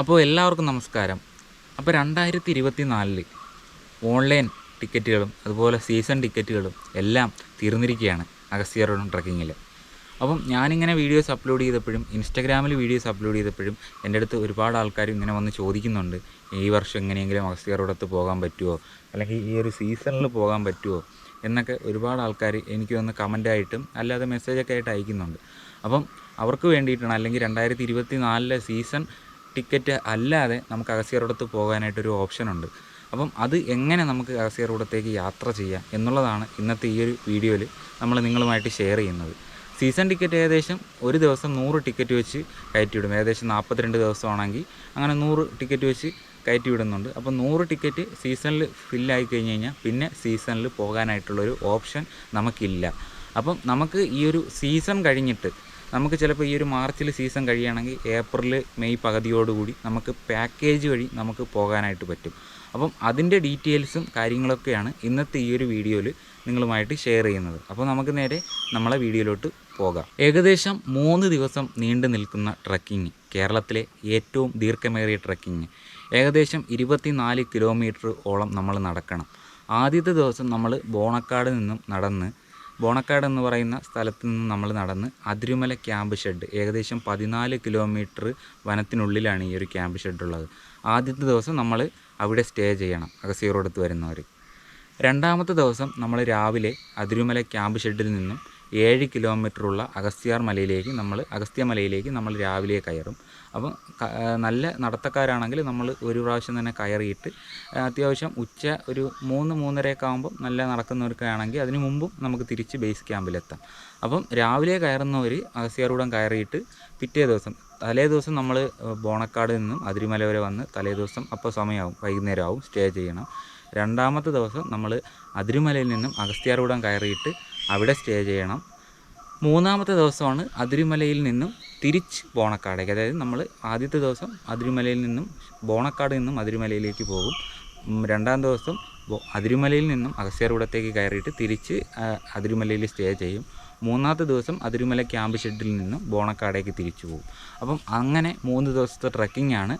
അപ്പോൾ എല്ലാവർക്കും നമസ്കാരം. അപ്പോൾ രണ്ടായിരത്തി ഇരുപത്തി നാലിൽ ഓൺലൈൻ ടിക്കറ്റുകളും അതുപോലെ സീസൺ ടിക്കറ്റുകളും എല്ലാം തീർന്നിരിക്കുകയാണ് അഗസ്ത്യ റോഡ് ട്രക്കിങ്ങിൽ അപ്പം ഞാനിങ്ങനെ വീഡിയോസ് അപ്ലോഡ് ചെയ്തപ്പോഴും ഇൻസ്റ്റാഗ്രാമിൽ വീഡിയോസ് അപ്ലോഡ് ചെയ്തപ്പോഴും എന്റെ അടുത്ത് ഒരുപാട് ആൾക്കാർ ഇങ്ങനെ വന്ന് ചോദിക്കുന്നുണ്ട്. ഈ വർഷം എങ്ങനെയെങ്കിലും അഗസ്ത്യ റോഡത്ത് പോകാൻ പറ്റുമോ അല്ലെങ്കിൽ ഈ ഒരു സീസണിൽ പോകാൻ പറ്റുമോ എന്നൊക്കെ ഒരുപാട് ആൾക്കാർ എനിക്ക് വന്ന് കമന്റായിട്ടും അല്ലാതെ മെസ്സേജൊക്കെ ആയിട്ട് അയക്കുന്നുണ്ട്. അപ്പം അവർക്ക് വേണ്ടിയിട്ടാണ് അല്ലെങ്കിൽ രണ്ടായിരത്തി ഇരുപത്തി നാലിലെ സീസൺ ടിക്കറ്റ് അല്ലാതെ നമുക്ക് അഗസ്യറോടത്ത് പോകാനായിട്ടൊരു ഓപ്ഷനുണ്ട് അപ്പം അത് എങ്ങനെ നമുക്ക് അഗസ്യറോടത്തേക്ക് യാത്ര ചെയ്യാം എന്നുള്ളതാണ് ഇന്നത്തെ ഈ ഒരു വീഡിയോയിൽ നമ്മൾ നിങ്ങളുമായിട്ട് ഷെയർ ചെയ്യുന്നത്. സീസൺ ടിക്കറ്റ് ഏകദേശം ഒരു ദിവസം നൂറ് ടിക്കറ്റ് വെച്ച് കയറ്റിവിടും. ഏകദേശം നാൽപ്പത്തിരണ്ട് ദിവസമാണെങ്കിൽ അങ്ങനെ നൂറ് ടിക്കറ്റ് വെച്ച് കയറ്റി വിടുന്നുണ്ട് അപ്പോൾ നൂറ് ടിക്കറ്റ് സീസണിൽ ഫില്ലായി കഴിഞ്ഞ് കഴിഞ്ഞാൽ പിന്നെ സീസണിൽ പോകാനായിട്ടുള്ളൊരു ഓപ്ഷൻ നമുക്കില്ല. അപ്പം നമുക്ക് ഈ ഒരു സീസൺ കഴിഞ്ഞിട്ട് നമുക്ക് ചിലപ്പോൾ ഈ ഒരു മാർച്ചിൽ സീസൺ കഴിയുകയാണെങ്കിൽ ഏപ്രിൽ മെയ് പകുതിയോടുകൂടി നമുക്ക് പാക്കേജ് വഴി നമുക്ക് പോകാനായിട്ട് പറ്റും. അപ്പം അതിന്റെ ഡീറ്റെയിൽസും കാര്യങ്ങളൊക്കെയാണ് ഇന്നത്തെ ഈ ഒരു വീഡിയോയിൽ നിങ്ങളുമായിട്ട് ഷെയർ ചെയ്യുന്നത്. അപ്പോൾ നമുക്ക് നേരെ നമ്മളെ വീഡിയോയിലോട്ട് പോകാം. ഏകദേശം മൂന്ന് ദിവസം നീണ്ടു നിൽക്കുന്ന ട്രക്കിംഗ് കേരളത്തിലെ ഏറ്റവും ദീർഘമേറിയ ട്രക്കിംഗ് ഏകദേശം ഇരുപത്തിനാല് കിലോമീറ്റർ ഓളം നമ്മൾ നടക്കണം. ആദ്യത്തെ ദിവസം നമ്മൾ ബോണക്കാട് നിന്നും നടന്ന് ബോണക്കാട് എന്ന് പറയുന്ന സ്ഥലത്ത് നിന്ന് നമ്മൾ നടന്ന് അതിരുമല ക്യാമ്പ് ഷെഡ് ഏകദേശം പതിനാല് കിലോമീറ്റർ വനത്തിനുള്ളിലാണ് ഈ ഒരു ക്യാമ്പ് ഷെഡ് ഉള്ളത്. ആദ്യത്തെ ദിവസം നമ്മൾ അവിടെ സ്റ്റേ ചെയ്യണം അഗസീറോടത്ത് വരുന്നവർ രണ്ടാമത്തെ ദിവസം നമ്മൾ രാവിലെ അതിരുമല ക്യാമ്പ് ഷെഡിൽ നിന്നും ഏഴ് കിലോമീറ്ററുള്ള അഗസ്ത്യാർ മലയിലേക്ക് നമ്മൾ അഗസ്ത്യ മലയിലേക്ക് നമ്മൾ രാവിലെ കയറും. അപ്പം നല്ല നടത്തക്കാരാണെങ്കിൽ നമ്മൾ ഒരു പ്രാവശ്യം തന്നെ കയറിയിട്ട് അത്യാവശ്യം ഉച്ച ഒരു മൂന്ന് മൂന്നരയൊക്കെ ആകുമ്പോൾ നല്ല നടക്കുന്നവർക്ക് ആണെങ്കിൽ അതിന് മുമ്പും നമുക്ക് തിരിച്ച് ബേസ് ക്യാമ്പിലെത്താം. അപ്പം രാവിലെ കയറുന്നവർ അഗസ്ത്യാറൂടം കയറിയിട്ട് പിറ്റേ ദിവസം തലേ ദിവസം നമ്മൾ ബോണക്കാട് നിന്നും അതിരിമല വരെ വന്ന് തലേ ദിവസം അപ്പോൾ സമയമാവും വൈകുന്നേരം ആവും സ്റ്റേ ചെയ്യണം. രണ്ടാമത്തെ ദിവസം നമ്മൾ അതിരിമലയിൽ നിന്നും അഗസ്ത്യാറൂടം കയറിയിട്ട് അവിടെ സ്റ്റേ ചെയ്യണം. മൂന്നാമത്തെ ദിവസമാണ് അതിരിമലയിൽ നിന്നും തിരിച്ച് ബോണക്കാടേക്ക്. അതായത് നമ്മൾ ആദ്യത്തെ ദിവസം അതിരിമലയിൽ നിന്നും ബോണക്കാട് നിന്നും അതിരിമലയിലേക്ക് പോകും. രണ്ടാം ദിവസം അതിരിമലയിൽ നിന്നും അഗസ്യാർകൂടത്തേക്ക് കയറിയിട്ട് തിരിച്ച് അതിരിമലയിൽ അതിരുമലയിൽ സ്റ്റേ ചെയ്യും. മൂന്നാമത്തെ ദിവസം അതിരിമല ക്യാമ്പ് ഷെഡിൽ നിന്നും ബോണക്കാടേക്ക് തിരിച്ചു പോകും. അപ്പം അങ്ങനെ മൂന്ന് ദിവസത്തെ ട്രക്കിംഗ് ആണ്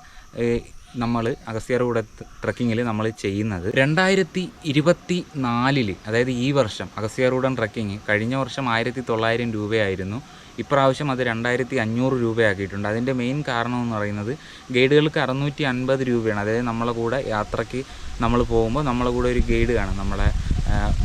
നമ്മൾ അഗസ്ത്യാർകൂട ട്രക്കിങ്ങിൽ നമ്മൾ ചെയ്യുന്നത് രണ്ടായിരത്തി ഇരുപത്തി നാലിൽ അതായത് ഈ വർഷം അഗസ്ത്യാർകൂടം ട്രക്കിങ് കഴിഞ്ഞ വർഷം ആയിരത്തി തൊള്ളായിരം രൂപയായിരുന്നു. ഇപ്രാവശ്യം അത് രണ്ടായിരത്തി അഞ്ഞൂറ് രൂപയാക്കിയിട്ടുണ്ട്. അതിന്റെ മെയിൻ കാരണം എന്ന് പറയുന്നത് ഗൈഡുകൾക്ക് അറുന്നൂറ്റി അൻപത് രൂപയാണ്. അതായത് നമ്മളെ കൂടെ യാത്രയ്ക്ക് നമ്മൾ പോകുമ്പോൾ നമ്മളെ കൂടെ ഒരു ഗൈഡ് കാണും. നമ്മളെ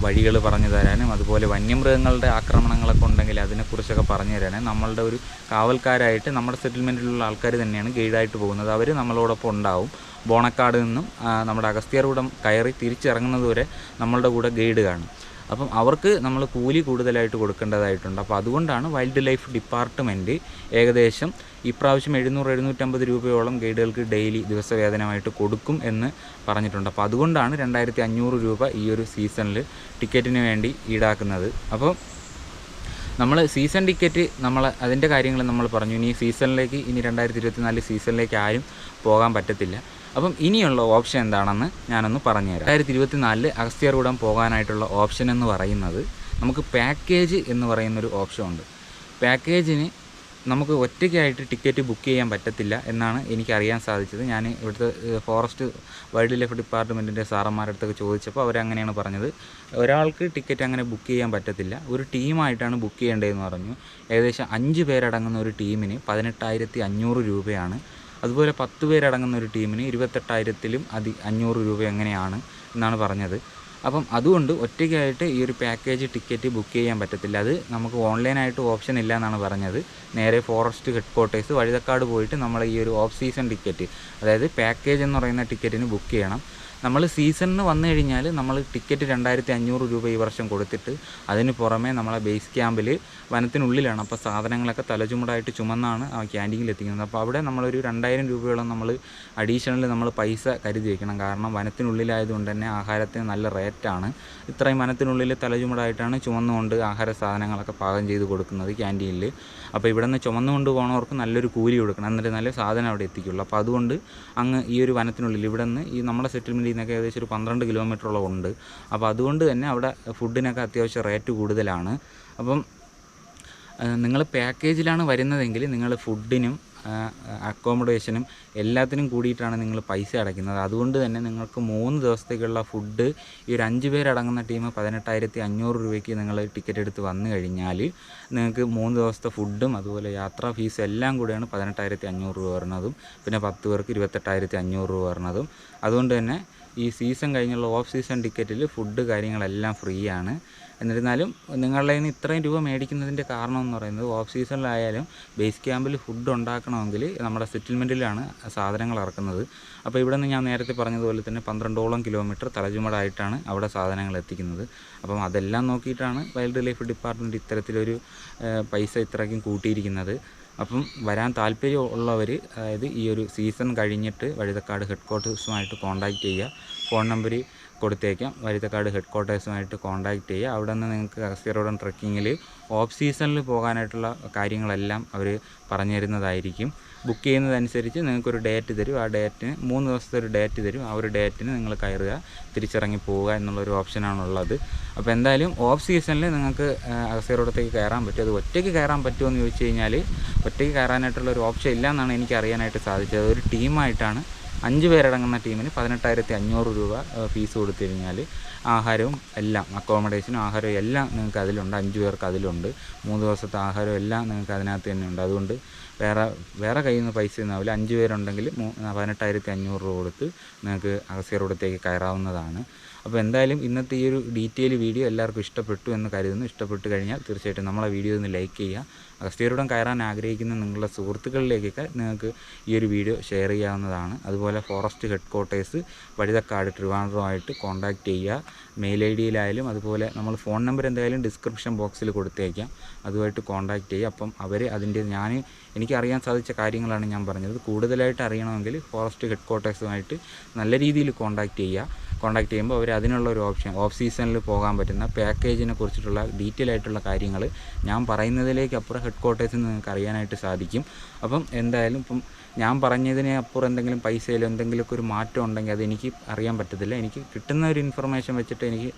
വഴികൾ പറഞ്ഞു തരാനും അതുപോലെ വന്യമൃഗങ്ങളുടെ ആക്രമണങ്ങളൊക്കെ ഉണ്ടെങ്കിൽ അതിനെക്കുറിച്ചൊക്കെ പറഞ്ഞു തരാനും. നമ്മളുടെ ഒരു കാവൽക്കാരായിട്ട് നമ്മുടെ സെറ്റിൽമെന്റിലുള്ള ആൾക്കാർ തന്നെയാണ് ഗൈഡായിട്ട് പോകുന്നത്. അവർ നമ്മളോടൊപ്പം ഉണ്ടാവും. ബോണക്കാട് നിന്നും നമ്മുടെ അഗസ്ത്യാർകൂടം കയറി തിരിച്ചിറങ്ങുന്നത് വരെ നമ്മളുടെ കൂടെ ഗൈഡ് കാണും. അപ്പം അവർക്ക് നമ്മൾ കൂലി കൂടുതലായിട്ട് കൊടുക്കേണ്ടതായിട്ടുണ്ട്. അപ്പോൾ അതുകൊണ്ടാണ് വൈൽഡ് ലൈഫ് ഡിപ്പാർട്ട്മെന്റ് ഏകദേശം ഇപ്രാവശ്യം എഴുന്നൂറ് എഴുന്നൂറ്റമ്പത് രൂപയോളം ഗൈഡുകൾക്ക് ഡെയിലി ദിവസവേതനമായിട്ട് കൊടുക്കും എന്ന് പറഞ്ഞിട്ടുണ്ട്. അപ്പോൾ അതുകൊണ്ടാണ് രണ്ടായിരത്തി അഞ്ഞൂറ് രൂപ ഈ ഒരു സീസണിൽ ടിക്കറ്റിന് വേണ്ടി ഈടാക്കുന്നത്. അപ്പോൾ നമ്മൾ സീസൺ ടിക്കറ്റ് നമ്മൾ അതിന്റെ കാര്യങ്ങൾ നമ്മൾ പറഞ്ഞു. ഇനി സീസണിലേക്ക് ഇനി രണ്ടായിരത്തി ഇരുപത്തി നാല് സീസണിലേക്ക് ആരും പോകാൻ പറ്റത്തില്ല. അപ്പം ഇനിയുള്ള ഓപ്ഷൻ എന്താണെന്ന് ഞാനൊന്ന് പറഞ്ഞുതരാം. രണ്ടായിരത്തി ഇരുപത്തി അഗസ്ത്യർ അഗസ്ത്യാർകൂടം പോകാനായിട്ടുള്ള ഓപ്ഷൻ എന്ന് പറയുന്നത് നമുക്ക് പാക്കേജ് എന്ന് പറയുന്നൊരു ഓപ്ഷൻ ഉണ്ട് പാക്കേജിന് നമുക്ക് ഒറ്റയ്ക്കായിട്ട് ടിക്കറ്റ് ബുക്ക് ചെയ്യാൻ പറ്റത്തില്ല എന്നാണ് എനിക്കറിയാൻ സാധിച്ചത്. ഞാൻ ഇവിടുത്തെ ഫോറസ്റ്റ് വൈൽഡ് ലൈഫ് ഡിപ്പാർട്ട്മെന്റിന്റെ സാറന്മാരുടെ അടുത്തൊക്കെ ചോദിച്ചപ്പോൾ അവരങ്ങനെയാണ് പറഞ്ഞത്. ഒരാൾക്ക് ടിക്കറ്റ് അങ്ങനെ ബുക്ക് ചെയ്യാൻ പറ്റത്തില്ല. ഒരു ടീമായിട്ടാണ് ബുക്ക് ചെയ്യേണ്ടതെന്ന് പറഞ്ഞു. ഏകദേശം അഞ്ച് പേരടങ്ങുന്ന ഒരു ടീമിന് പതിനെട്ടായിരത്തി അഞ്ഞൂറ് രൂപയാണ്. അതുപോലെ പത്ത് പേരടങ്ങുന്ന ഒരു ടീമിന് ഇരുപത്തെട്ടായിരത്തിലും അതി അഞ്ഞൂറ് രൂപ എങ്ങനെയാണ് എന്നാണ് പറഞ്ഞത്. അപ്പം അതുകൊണ്ട് ഒറ്റയ്ക്കായിട്ട് ഈ ഒരു പാക്കേജ് ടിക്കറ്റ് ബുക്ക് ചെയ്യാൻ പറ്റത്തില്ല. അത് നമുക്ക് ഓൺലൈനായിട്ട് ഓപ്ഷൻ ഇല്ല എന്നാണ് പറഞ്ഞത്. നേരെ ഫോറസ്റ്റ് ഹെഡ് ക്വാർട്ടേഴ്സ് വഴുതക്കാട് പോയിട്ട് നമ്മൾ ഈ ഒരു ഓഫ് സീസൺ ടിക്കറ്റ് അതായത് പാക്കേജ് എന്ന് പറയുന്ന ടിക്കറ്റിന് ബുക്ക് ചെയ്യണം. നമ്മൾ സീസണിന് വന്നു കഴിഞ്ഞാൽ നമ്മൾ ടിക്കറ്റ് രണ്ടായിരത്തി അഞ്ഞൂറ് രൂപ ഈ വർഷം കൊടുത്തിട്ട് അതിന് പുറമേ നമ്മളെ ബേസ് ക്യാമ്പിൽ വനത്തിനുള്ളിലാണ്. അപ്പോൾ സാധനങ്ങളൊക്കെ തലചുമടായിട്ട് ചുമന്നാണ് ആ ക്യാന്റീനിൽ എത്തിക്കുന്നത്. അപ്പോൾ അവിടെ നമ്മളൊരു രണ്ടായിരം രൂപയോളം നമ്മൾ അഡീഷണൽ നമ്മൾ പൈസ കരുതി വയ്ക്കണം കാരണം വനത്തിനുള്ളിലായതുകൊണ്ട് തന്നെ ആഹാരത്തിന് നല്ല റേറ്റാണ്. ഇത്രയും വനത്തിനുള്ളിൽ തലചുമടായിട്ടാണ് ചുമന്നുകൊണ്ട് ആഹാര സാധനങ്ങളൊക്കെ പാകം ചെയ്ത് കൊടുക്കുന്നത് ക്യാന്റീനിൽ. അപ്പോൾ ഇവിടെ നിന്ന് ചുമന്നുകൊണ്ട് പോകണവർക്ക് നല്ലൊരു കൂലി കൊടുക്കണം. എന്നിട്ട് നല്ല സാധനം അവിടെ എത്തിക്കുള്ളൂ. അപ്പോൾ അതുകൊണ്ട് അങ്ങ് ഈ ഒരു വനത്തിനുള്ളിൽ ഇവിടെ നിന്ന് ഈ നമ്മുടെ സെറ്റിൽമെന്റിൽ നിന്നൊക്കെ ഏകദേശം ഒരു പന്ത്രണ്ട് കിലോമീറ്ററോളം ഉണ്ട്. അപ്പോൾ അതുകൊണ്ട് തന്നെ അവിടെ ഫുഡിനൊക്കെ അത്യാവശ്യം റേറ്റ് കൂടുതലാണ്. അപ്പം നിങ്ങൾ പാക്കേജിലാണ് വരുന്നതെങ്കിൽ നിങ്ങൾ ഫുഡിനും അക്കോമഡേഷനും എല്ലാത്തിനും കൂടിയിട്ടാണ് നിങ്ങൾ പൈസ അടയ്ക്കുന്നത്. അതുകൊണ്ട് തന്നെ നിങ്ങൾക്ക് മൂന്ന് ദിവസത്തേക്കുള്ള ഫുഡ് ഈ ഒരു അഞ്ച് പേരടങ്ങുന്ന ടീം പതിനെട്ടായിരത്തി അഞ്ഞൂറ് രൂപയ്ക്ക് നിങ്ങൾ ടിക്കറ്റ് എടുത്ത് വന്നു കഴിഞ്ഞാൽ നിങ്ങൾക്ക് മൂന്ന് ദിവസത്തെ ഫുഡും അതുപോലെ യാത്രാ ഫീസ് എല്ലാം കൂടെയാണ് പതിനെട്ടായിരത്തി അഞ്ഞൂറ് രൂപ വരുന്നതും പിന്നെ പത്ത് പേർക്ക് ഇരുപത്തെട്ടായിരത്തി അഞ്ഞൂറ് രൂപ വരുന്നതും. അതുകൊണ്ട് തന്നെ ഈ സീസൺ കഴിഞ്ഞുള്ള ഓഫ് സീസൺ ടിക്കറ്റിൽ ഫുഡ് കാര്യങ്ങളെല്ലാം ഫ്രീ ആണ്. എന്നിരുന്നാലും നിങ്ങളുടെ നിന്ന് ഇത്രയും രൂപ മേടിക്കുന്നതിന്റെ കാരണം എന്ന് പറയുന്നത് ഓഫ് സീസണിലായാലും ബേസ് ക്യാമ്പിൽ ഫുഡ് ഉണ്ടാക്കണമെങ്കിൽ നമ്മുടെ സെറ്റിൽമെന്റിലാണ് സാധനങ്ങൾ ഇറക്കുന്നത്. അപ്പോൾ ഇവിടെ നിന്ന് ഞാൻ നേരത്തെ പറഞ്ഞതുപോലെ തന്നെ പന്ത്രണ്ടോളം കിലോമീറ്റർ തലചുമടായിട്ടാണ് അവിടെ സാധനങ്ങൾ എത്തിക്കുന്നത്. അപ്പം അതെല്ലാം നോക്കിയിട്ടാണ് വൈൽഡ് ലൈഫ് ഡിപ്പാർട്ട്മെന്റ് ഇത്തരത്തിലൊരു പൈസ ഇത്രയ്ക്കും കൂട്ടിയിരിക്കുന്നത്. അപ്പം വരാൻ താല്പര്യം ഉള്ളവർ അതായത് ഈ ഒരു സീസൺ കഴിഞ്ഞിട്ട് വഴുതക്കാട് ഹെഡ് ക്വാർട്ടേഴ്സുമായിട്ട് കോൺടാക്റ്റ് ചെയ്യുക. ഫോൺ നമ്പർ കൊടുത്തേക്കാം. വരുത്തക്കാട് ഹെഡ് ക്വാർട്ടേഴ്സുമായിട്ട് കോൺടാക്റ്റ് ചെയ്യുക. അവിടെ നിന്ന് നിങ്ങൾക്ക് അഗസ്ത്യറോഡൻ ട്രക്കിങ്ങിൽ ഓഫ് സീസണിൽ പോകാനായിട്ടുള്ള കാര്യങ്ങളെല്ലാം അവർ പറഞ്ഞു തരുന്നതായിരിക്കും ബുക്ക് ചെയ്യുന്നതനുസരിച്ച് നിങ്ങൾക്കൊരു ഡേറ്റ് തരും. ആ ഡേറ്റിന് മൂന്ന് ദിവസത്തെ ഒരു ഡേറ്റ് തരും. ആ ഒരു ഡേറ്റിന് നിങ്ങൾ കയറുക തിരിച്ചിറങ്ങി പോവുക എന്നുള്ളൊരു ഓപ്ഷനാണുള്ളത് അപ്പോൾ എന്തായാലും ഓഫ് സീസണിൽ നിങ്ങൾക്ക് അഗസ്ത്യറോഡത്തേക്ക് കയറാൻ പറ്റും. അത് ഒറ്റയ്ക്ക് കയറാൻ പറ്റുമോ എന്ന് ചോദിച്ചു കഴിഞ്ഞാൽ ഒറ്റയ്ക്ക് കയറാനായിട്ടുള്ള ഒരു ഓപ്ഷൻ ഇല്ല എന്നാണ് എനിക്ക് അറിയാനായിട്ട് സാധിച്ചത്. ഒരു ടീമായിട്ടാണ് അഞ്ച് പേരടങ്ങുന്ന ടീമിന് പതിനെട്ടായിരത്തി അഞ്ഞൂറ് രൂപ ഫീസ് കൊടുത്തു കഴിഞ്ഞാൽ ആഹാരവും എല്ലാം അക്കോമഡേഷനും ആഹാരവും എല്ലാം നിങ്ങൾക്ക് അതിലുണ്ട്. അഞ്ച് പേർക്ക് അതിലുണ്ട്. മൂന്ന് ദിവസത്തെ ആഹാരവും എല്ലാം നിങ്ങൾക്ക് അതിനകത്ത് തന്നെ ഉണ്ട്. അതുകൊണ്ട് വേറെ വേറെ കയ്യിൽ നിന്ന് പൈസ ഒന്നാവില്ല അഞ്ച് പേരുണ്ടെങ്കിൽ മൂ പതിനെട്ടായിരത്തി അഞ്ഞൂറ് രൂപ കൊടുത്ത് നിങ്ങൾക്ക് അഗസ്യറോഡത്തേക്ക് കയറാവുന്നതാണ്. അപ്പോൾ എന്തായാലും ഇന്നത്തെ ഈ ഒരു ഡീറ്റെയിൽ വീഡിയോ എല്ലാവർക്കും ഇഷ്ടപ്പെട്ടു എന്ന് കരുതുന്നു. ഇഷ്ടപ്പെട്ട് കഴിഞ്ഞാൽ തീർച്ചയായിട്ടും നമ്മളെ വീഡിയോ ഒന്ന് ലൈക്ക് ചെയ്യുക. അഗസ്ത്യരോടം കയറാൻ ആഗ്രഹിക്കുന്ന നിങ്ങളുടെ സുഹൃത്തുക്കളിലേക്കൊക്കെ നിങ്ങൾക്ക് ഈ ഒരു വീഡിയോ ഷെയർ ചെയ്യാവുന്നതാണ്. അതുപോലെ ഫോറസ്റ്റ് ഹെഡ് ക്വാർട്ടേഴ്സ് വഴുതക്കാട് ട്രിവാൻഡ്രമായിട്ട് കോൺടാക്റ്റ് ചെയ്യുക. മെയിൽ ഐ ഡിയിലായാലും അതുപോലെ നമ്മൾ ഫോൺ നമ്പർ എന്തായാലും ഡിസ്ക്രിപ്ഷൻ ബോക്സിൽ കൊടുത്തേക്കാം. അതുമായിട്ട് കോൺടാക്റ്റ് ചെയ്യുക. അപ്പം അവർ അതിന്റെ ഞാൻ എനിക്കറിയാൻ സാധിച്ച കാര്യങ്ങളാണ് ഞാൻ പറഞ്ഞത്. കൂടുതലായിട്ട് അറിയണമെങ്കിൽ ഫോറസ്റ്റ് ഹെഡ് ക്വാർട്ടേഴ്സുമായിട്ട് നല്ല രീതിയിൽ കോൺടാക്റ്റ് ചെയ്യുക. കോൺടാക്ട് ചെയ്യുമ്പോൾ അവർ അതിനുള്ള ഒരു ഓപ്ഷൻ ഓഫ് സീസണിൽ പോകാൻ പറ്റുന്ന പാക്കേജിനെ കുറിച്ചിട്ടുള്ള ഡീറ്റെയിൽ ആയിട്ടുള്ള കാര്യങ്ങൾ ഞാൻ പറയുന്നതിലേക്ക് അപ്പുറം ഹെഡ് ക്വാർട്ടേഴ്സിൽ നിങ്ങൾക്ക് അറിയാനായിട്ട് സാധിക്കും. അപ്പം എന്തായാലും ഇപ്പം ഞാൻ പറഞ്ഞതിന് അപ്പുറം എന്തെങ്കിലും പൈസയിലോ എന്തെങ്കിലുമൊക്കെ ഒരു മാറ്റം ഉണ്ടെങ്കിൽ അത് എനിക്ക് അറിയാൻ പറ്റത്തില്ല. എനിക്ക് കിട്ടുന്ന ഒരു ഇൻഫർമേഷൻ വെച്ചിട്ട് എനിക്ക്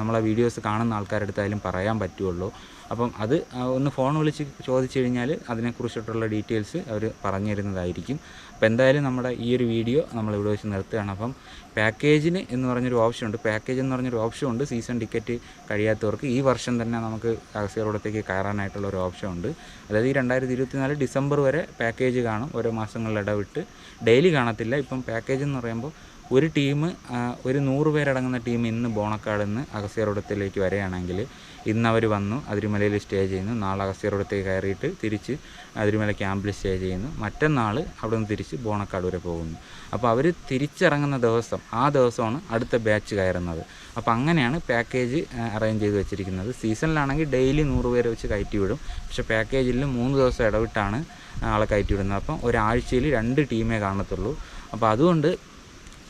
നമ്മളെ വീഡിയോസ് കാണുന്ന ആൾക്കാരുടെ അടുത്തായാലും പറയാൻ പറ്റുള്ളൂ. അപ്പം അത് ഒന്ന് ഫോൺ വിളിച്ച് ചോദിച്ചു കഴിഞ്ഞാൽ അതിനെക്കുറിച്ചിട്ടുള്ള ഡീറ്റെയിൽസ് അവർ പറഞ്ഞു തരുന്നതായിരിക്കും അപ്പോൾ എന്തായാലും നമ്മുടെ ഈ ഒരു വീഡിയോ നമ്മൾ ഇവിടെ വെച്ച് നിർത്തുകയാണ്. അപ്പം പാക്കേജിന് എന്ന് പറഞ്ഞൊരു ഓപ്ഷൻ ഉണ്ട് പാക്കേജ് എന്ന് പറഞ്ഞൊരു ഓപ്ഷൻ ഉണ്ട് സീസൺ ടിക്കറ്റ് കഴിയാത്തവർക്ക് ഈ വർഷം തന്നെ നമുക്ക് അഗസ്യറോഡത്തേക്ക് കയറാനായിട്ടുള്ള ഒരു ഓപ്ഷൻ ഉണ്ട് അതായത് ഈ രണ്ടായിരത്തി ഇരുപത്തിനാല് ഡിസംബർ വരെ പാക്കേജ് കാണും. ഓരോ മാസങ്ങളിൽ ഇടവിട്ട് ഡെയിലി കാണത്തില്ല. ഇപ്പം പാക്കേജ് എന്ന് പറയുമ്പോൾ ഒരു ടീം ഒരു നൂറ് പേരടങ്ങുന്ന ടീം ഇന്ന് ബോണക്കാട് നിന്ന് അഗസ്യറോഡത്തിലേക്ക് വരികയാണെങ്കിൽ ഇന്ന് അവർ വന്നു അതിരിമലയിൽ സ്റ്റേ ചെയ്യുന്നു. നാളെ അഗസ്യറോഡത്തേക്ക് കയറിയിട്ട് തിരിച്ച് അതിരിമല ക്യാമ്പിൽ സ്റ്റേ ചെയ്യുന്നു. മറ്റന്നാൾ അവിടെ നിന്ന് തിരിച്ച് ബോണക്കാട് വരെ പോകുന്നു. അപ്പോൾ അവർ തിരിച്ചിറങ്ങുന്ന ദിവസം ആ ദിവസമാണ് അടുത്ത ബാച്ച് കയറുന്നത്. അപ്പോൾ അങ്ങനെയാണ് പാക്കേജ് അറേഞ്ച് ചെയ്ത് വെച്ചിരിക്കുന്നത്. സീസണിലാണെങ്കിൽ ഡെയിലി നൂറ് പേരെ വെച്ച് കയറ്റി വിടും. പക്ഷേ പാക്കേജിൽ മൂന്ന് ദിവസം ഇടവിട്ടാണ് ആളെ കയറ്റി വിടുന്നത്. അപ്പം ഒരാഴ്ചയിൽ രണ്ട് ടീമേ കാണത്തുള്ളൂ. അപ്പോൾ അതുകൊണ്ട്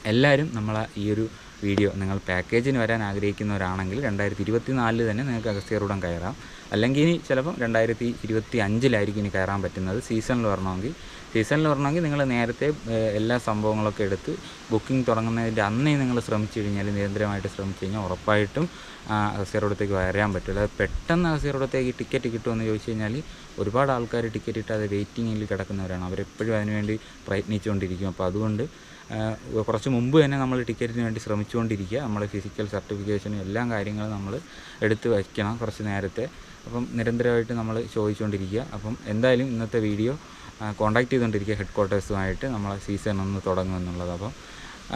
എല്ലാവരും നമ്മളെ ഈ ഒരു വീഡിയോ നിങ്ങൾ പാക്കേജിന് വരാൻ ആഗ്രഹിക്കുന്നവരാണെങ്കിൽ രണ്ടായിരത്തി ഇരുപത്തി നാലിൽ തന്നെ നിങ്ങൾക്ക് അഗസ്ത്യറൂടം കയറാം. അല്ലെങ്കിൽ ഇനി ചിലപ്പം രണ്ടായിരത്തി ഇരുപത്തി അഞ്ചിലായിരിക്കും ഇനി കയറാൻ പറ്റുന്നത്. സീസണിൽ വരണമെങ്കിൽ. സീസണിൽ വരണമെങ്കിൽ നിങ്ങൾ നേരത്തെ എല്ലാ സംഭവങ്ങളൊക്കെ എടുത്ത് ബുക്കിംഗ് തുടങ്ങുന്നതിന്റെ അന്നേ നിങ്ങൾ ശ്രമിച്ചു കഴിഞ്ഞാൽ നിരന്തരമായിട്ട് ശ്രമിച്ചു കഴിഞ്ഞാൽ ഉറപ്പായിട്ടും അഗസ്ത്യറോഡത്തേക്ക് വരാൻ പറ്റില്ല അത് പെട്ടെന്ന് അഗസ്ത്യറോഡത്തേക്ക് ടിക്കറ്റ് കിട്ടുമെന്ന് ചോദിച്ചു കഴിഞ്ഞാൽ ഒരുപാട് ആൾക്കാർ ടിക്കറ്റ് ഇട്ടാതെ വെയിറ്റിങ്ങിൽ കിടക്കുന്നവരാണ്. അവരെപ്പോഴും അതിനുവേണ്ടി പ്രയത്നിച്ചുകൊണ്ടിരിക്കും. അപ്പോൾ അതുകൊണ്ട് കുറച്ച് മുമ്പ് തന്നെ നമ്മൾ ടിക്കറ്റിന് വേണ്ടി ശ്രമിച്ചുകൊണ്ടിരിക്കുക. നമ്മൾ ഫിസിക്കൽ സർട്ടിഫിക്കേഷനും എല്ലാ കാര്യങ്ങളും നമ്മൾ എടുത്ത് വയ്ക്കണം കുറച്ച് നേരത്തെ. അപ്പം നിരന്തരമായിട്ട് നമ്മൾ ചോദിച്ചുകൊണ്ടിരിക്കുക. അപ്പം എന്തായാലും ഇന്നത്തെ വീഡിയോ കോൺടാക്ട് ചെയ്തുകൊണ്ടിരിക്കുക ഹെഡ് ക്വാർട്ടേഴ്സുമായിട്ട് നമ്മളെ സീസൺ ഒന്ന് തുടങ്ങുമെന്നുള്ളത് അപ്പം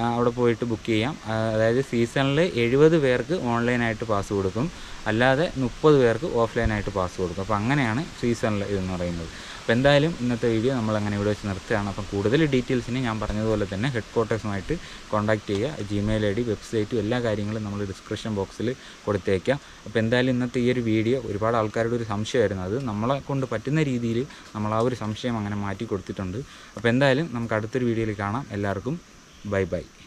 അവിടെ പോയിട്ട് ബുക്ക് ചെയ്യാം. അതായത് സീസണിൽ എഴുപത് പേർക്ക് ഓൺലൈനായിട്ട് പാസ് കൊടുക്കും. അല്ലാതെ മുപ്പത് പേർക്ക് ഓഫ്ലൈനായിട്ട് പാസ് കൊടുക്കും. അപ്പോൾ അങ്ങനെയാണ് സീസണിൽ ഇതെന്ന് പറയുന്നത്. അപ്പോൾ എന്തായാലും ഇന്നത്തെ വീഡിയോ നമ്മൾ അങ്ങനെ ഇവിടെ വെച്ച് നിർത്തുകയാണ്. അപ്പം കൂടുതൽ ഡീറ്റെയിൽസിന് ഞാൻ പറഞ്ഞതുപോലെ തന്നെ ഹെഡ് ക്വാർട്ടേഴ്സുമായിട്ട് കോൺടാക്ട് ചെയ്യുക. ജിമെയിൽ ഐ ഡി വെബ്സൈറ്റും എല്ലാ കാര്യങ്ങളും നമ്മൾ ഡിസ്ക്രിപ്ഷൻ ബോക്സിൽ കൊടുത്തേക്കാം. അപ്പോൾ എന്തായാലും ഇന്നത്തെ ഈ ഒരു വീഡിയോ ഒരുപാട് ആൾക്കാരുടെ ഒരു സംശയമായിരുന്നു. അത് നമ്മളെ കൊണ്ട് പറ്റുന്ന രീതിയിൽ നമ്മൾ ആ ഒരു സംശയം അങ്ങനെ മാറ്റി കൊടുത്തിട്ടുണ്ട്. അപ്പോൾ എന്തായാലും നമുക്ക് അടുത്തൊരു വീഡിയോയിൽ കാണാം. എല്ലാവർക്കും Bye-bye.